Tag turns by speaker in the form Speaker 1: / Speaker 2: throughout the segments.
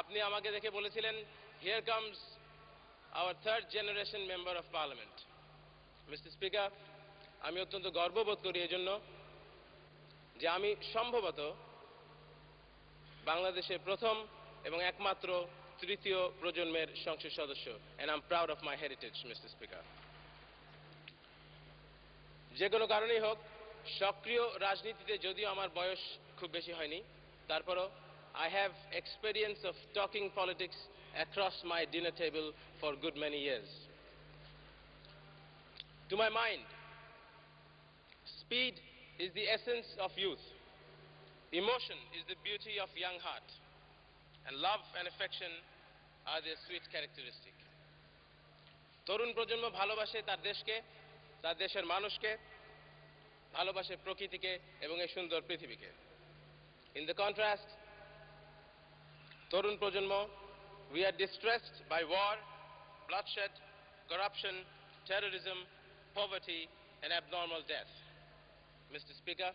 Speaker 1: আপনি আমাকে দেখে বলেছিলেন here comes our third generation member of parliament mister speaker আমি অত্যন্ত গর্ববোধ করি এজন্য যে আমি সম্ভবত বাংলাদেশের প্রথম এবং একমাত্র তৃতীয় প্রজন্মের সংসদ সদস্য and I am proud of my heritage mister speaker যে কোনো কারণেই হোক, সক্রিয় রাজনীতিতে যদিও আমার বয়স খুব বেশি হয়নি, তারপরও I have experience of talking politics across my dinner table for good many years to my mind speed is the essence of youth. Emotion is the beauty of young heart. And love and affection are their sweet characteristic. তরুণ প্রজন্ম ভালোবাসে তার দেশকে তার দেশের মানুষকে ভালোবাসে প্রকৃতিকে এবং এই সুন্দর পৃথিবীকে ইন দ্য কন্ট্রাস্ট তরুণ প্রজন্ম we are distressed by war bloodshed, corruption, terrorism, poverty, and abnormal death. মিস্টার স্পিকার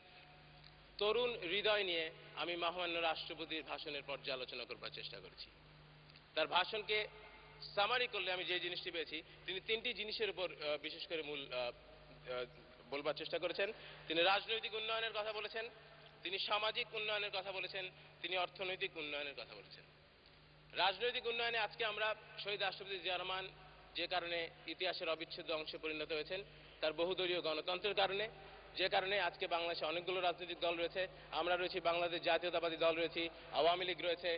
Speaker 1: তরুণ হৃদয় নিয়ে আমি মহামান্য রাষ্ট্রপতির ভাষণের পর্যালোচনা করবার চেষ্টা করেছি তার ভাষণকে সামারি করলে আমি যে জিনিসটি পেয়েছি তিনি তিনটি জিনিসের উপর বিশেষ করে মূল বলবার চেষ্টা করেছেন তিনি রাজনৈতিক উন্নয়নের কথা বলেছেন তিনি সামাজিক উন্নয়নের কথা বলেছেন, তিনি অর্থনৈতিক উন্নয়নের কথা বলেছেন। রাজনৈতিক উন্নয়নে আজকে আমরা শহীদ রাষ্ট্রপতি জিয়া রহমান যে কারণে ইতিহাসের অবিচ্ছেদ্য অংশে পরিণত হয়েছেন, তার বহুদলীয় গণতন্ত্রের কারণে, যে কারণে আজকে বাংলাদেশে অনেকগুলো রাজনৈতিক দল রয়েছে, আমরা রয়েছি বাংলাদেশ জাতীয়তাবাদী দল রয়েছি, আওয়ামী লীগ রয়েছে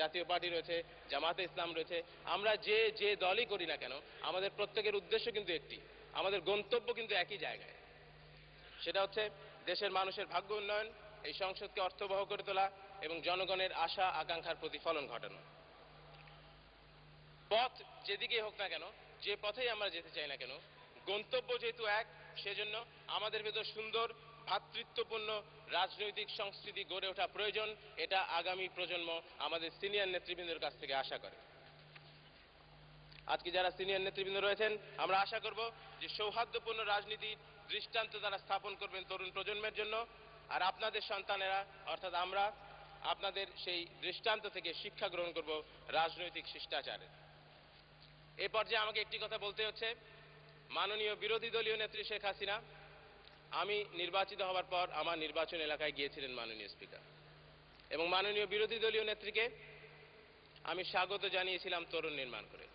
Speaker 1: জাতীয় পার্টি রয়েছে, জামাতে ইসলাম রয়েছে, আমরা যে যে দলই করি না কেন, আমাদের প্রত্যেকের উদ্দেশ্য কিন্তু একটি, আমাদের গন্তব্য কিন্তু একই জায়গায়। সেটা হচ্ছে দেশের মানুষের ভাগ্য উন্নয়ন এই সংসদকে অর্থবহ করে তোলা এবং জনগণের আশা, আকাঙ্ক্ষার প্রতিফলন ঘটানো। পথ যেদিকে হোক না কেন, যে পথেই আমরা যেতে চাই না কেন, গন্তব্য যেহেতু এক, সেজন্য আমাদের ভেতর সুন্দর, ভ্রাতৃত্বপূর্ণ রাজনৈতিক সংস্কৃতি গড়ে ওঠা প্রয়োজন, এটা আগামী প্রজন্ম আমাদের সিনিয়র নেতৃবৃন্দের কাছ থেকে আশা করে। আজকে যারা সিনিয়র নেতৃবৃন্দ রয়েছেন, আমরা আশা করব যে সৌহার্দ্যপূর্ণ রাজনীতির দৃষ্টান্ত তারা স্থাপন করবেন তরুণ প্রজন্মের জন্য। আর আপনাদের সন্তানেরা, অর্থাৎ আমরা, আপনাদের সেই দৃষ্টান্ত থেকে শিক্ষা গ্রহণ করব রাজনৈতিক শিষ্টাচারের এ পর্যায়ে আমাকে একটি কথা বলতে হচ্ছে। মাননীয় বিরোধী দলীয় নেত্রী শেখ হাসিনা, আমি নির্বাচিত হওয়ার পর আমার নির্বাচন এলাকায় গিয়েছিলেন মাননীয় স্পিকার। এবং মাননীয় বিরোধী দলীয় নেত্রীকে আমি স্বাগত জানিয়েছিলাম তরুণ নির্মাণ করে।